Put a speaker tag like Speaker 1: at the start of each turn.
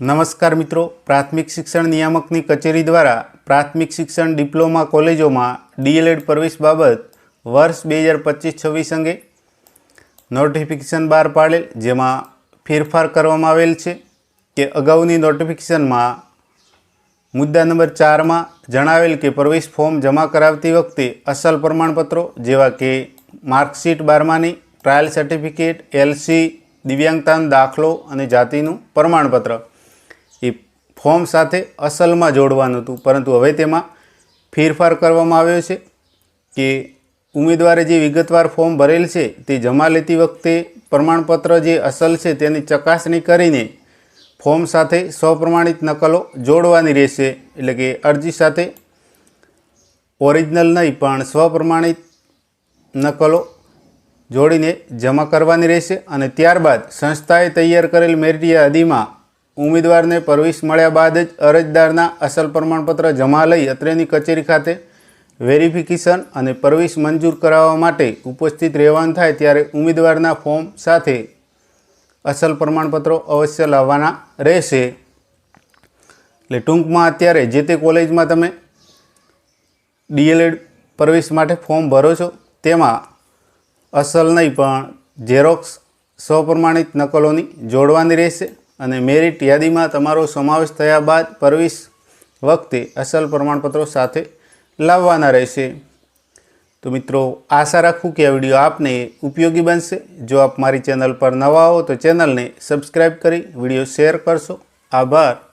Speaker 1: નમસ્કાર મિત્રો. પ્રાથમિક શિક્ષણ નિયામકની કચેરી દ્વારા પ્રાથમિક શિક્ષણ ડિપ્લોમા કોલેજોમાં ડીએલએડ પ્રવેશ બાબત વર્ષ બે હજાર પચીસ છવ્વીસ અંગે નોટિફિકેશન બહાર પાડેલ, જેમાં ફેરફાર કરવામાં આવેલ છે કે અગાઉની નોટિફિકેશનમાં મુદ્દા નંબર ચારમાં જણાવેલ કે પ્રવેશ ફોર્મ જમા કરાવતી વખતે અસલ પ્રમાણપત્રો જેવા કે માર્કશીટ બારમાની, ટ્રાયલ સર્ટિફિકેટ, એલસી, દિવ્યાંગતાનો દાખલો અને જાતિનું પ્રમાણપત્ર એ ફોર્મ સાથે અસલમાં જોડવાનું હતું. પરંતુ હવે તેમાં ફેરફાર કરવામાં આવ્યો છે કે ઉમેદવારે જે વિગતવાર ફોર્મ ભરેલ છે તે જમા લેતી વખતે પ્રમાણપત્ર જે અસલ છે તેની ચકાસણી કરીને ફોર્મ સાથે સ્વપ્રમાણિત નકલો જોડવાની રહેશે. એટલે કે અરજી સાથે ઓરિજિનલ નહીં, પણ સ્વપ્રમાણિત નકલો જોડીને જમા કરવાની રહેશે અને ત્યારબાદ સંસ્થાએ તૈયાર કરેલ મેરિટ યાદીમાં ઉમેદવારને પ્રવેશ મળ્યા બાદ જ અરજદારના અસલ પ્રમાણપત્ર જમા લઈ અત્રેની કચેરી ખાતે વેરિફિકેશન અને પ્રવેશ મંજૂર કરાવવા માટે ઉપસ્થિત રહેવાનું થાય ત્યારે ઉમેદવારના ફોર્મ સાથે અસલ પ્રમાણપત્રો અવશ્ય લાવવાના રહેશે. એટલે ટૂંકમાં અત્યારે જે તે કોલેજમાં તમે ડીએલએડ પ્રવેશ માટે ફોર્મ ભરો છો, તેમાં અસલ નહીં પણ ઝેરોક્સ સ્વપ્રમાણિત નકલોની જોડવાની રહેશે. અને મેરિટ યાદીમાં તમારો સમાવેશ થયા બાદ પરવીસ વખતે અસલ પ્રમાણપત્રો સાથે લાવવાના રહેશે. તો મિત્રો, આશા રાખું કે આ વીડિયો આપને ઉપયોગી બનશે. જો આપ મારી ચેનલ પર નવા હો તો ચેનલને સબસ્ક્રાઈબ કરી વીડિયો શેર કરશો. આભાર.